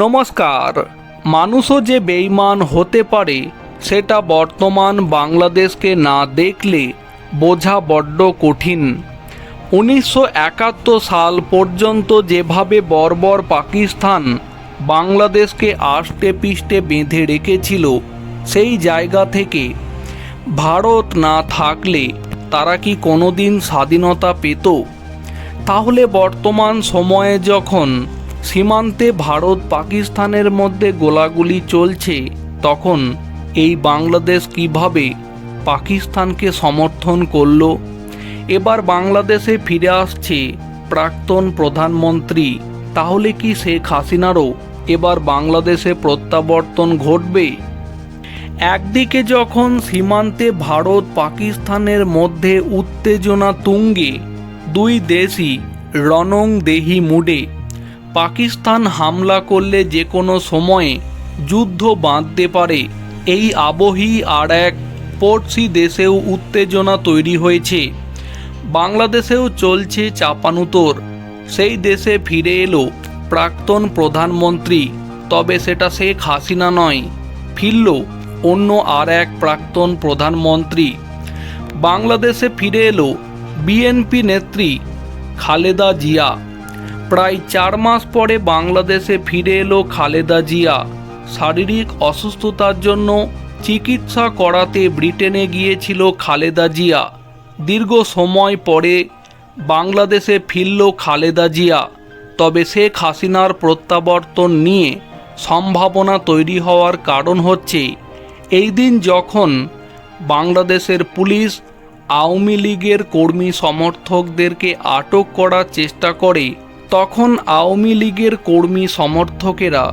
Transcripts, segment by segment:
নমস্কার। মানুষও যে বেইমান হতে পারে, সেটা বর্তমান বাংলাদেশকে না দেখলে বোঝা বড্ড কঠিন। উনিশশো একাত্তর সাল পর্যন্ত যেভাবে বর্বর পাকিস্তান বাংলাদেশকে আষ্টে পিষ্টে বেঁধে রেখেছিল, সেই জায়গা থেকে ভারত না থাকলে তারা কি কোনোদিন স্বাধীনতা পেত? তাহলে বর্তমান সময়ে যখন সীমান্তে ভারত পাকিস্তানের মধ্যে গোলাগুলি চলছে, তখন এই বাংলাদেশ কীভাবে পাকিস্তানকে সমর্থন করল? এবার বাংলাদেশে ফিরে আসছে প্রাক্তন প্রধানমন্ত্রী, তাহলে কি শেখ হাসিনারও এবার বাংলাদেশে প্রত্যাবর্তন ঘটবে? একদিকে যখন সীমান্তে ভারত পাকিস্তানের মধ্যে উত্তেজনা তুঙ্গে, দুই দেশই রণং দেহি মুডে পাকিস্তান হামলা করলে যে কোনো সময়ে যুদ্ধ বাঁধতে পারে। এই আবহেই আর এক পড়শি দেশেও উত্তেজনা তৈরি হয়েছে। বাংলাদেশেও চলছে চাপানুতোর সেই দেশে ফিরে এলো প্রাক্তন প্রধানমন্ত্রী। তবে সেটা শেখ হাসিনা নয়, ফিরল অন্য আর এক প্রাক্তন প্রধানমন্ত্রী। বাংলাদেশে ফিরে এলো বিএনপি নেত্রী খালেদা জিয়া। প্রায় চার মাস পরে বাংলাদেশে ফিরে এলো খালেদা জিয়া। শারীরিক অসুস্থতার জন্য চিকিৎসা করাতে ব্রিটেনে গিয়েছিল খালেদা জিয়া। দীর্ঘ সময় পরে বাংলাদেশে ফিরল খালেদা জিয়া। তবে শেখ হাসিনার প্রত্যাবর্তন নিয়ে সম্ভাবনা তৈরি হওয়ার কারণ হচ্ছে, এই দিন যখন বাংলাদেশের পুলিশ আওয়ামী লীগের কর্মী সমর্থকদেরকে আটক করার চেষ্টা করে তখন আওয়ামী লীগের কর্মী সমর্থকেরা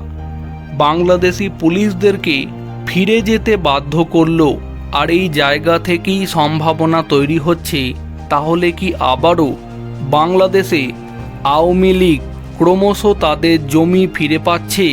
বাংলাদেশি পুলিশদেরকে ফিরে যেতে বাধ্য করল, আর এই জায়গা থেকেই সম্ভাবনা তৈরি হচ্ছে, তাহলে কি আবারও বাংলাদেশে আওয়ামী লীগ ক্রমশ তাদের জমি ফিরে পাচ্ছে?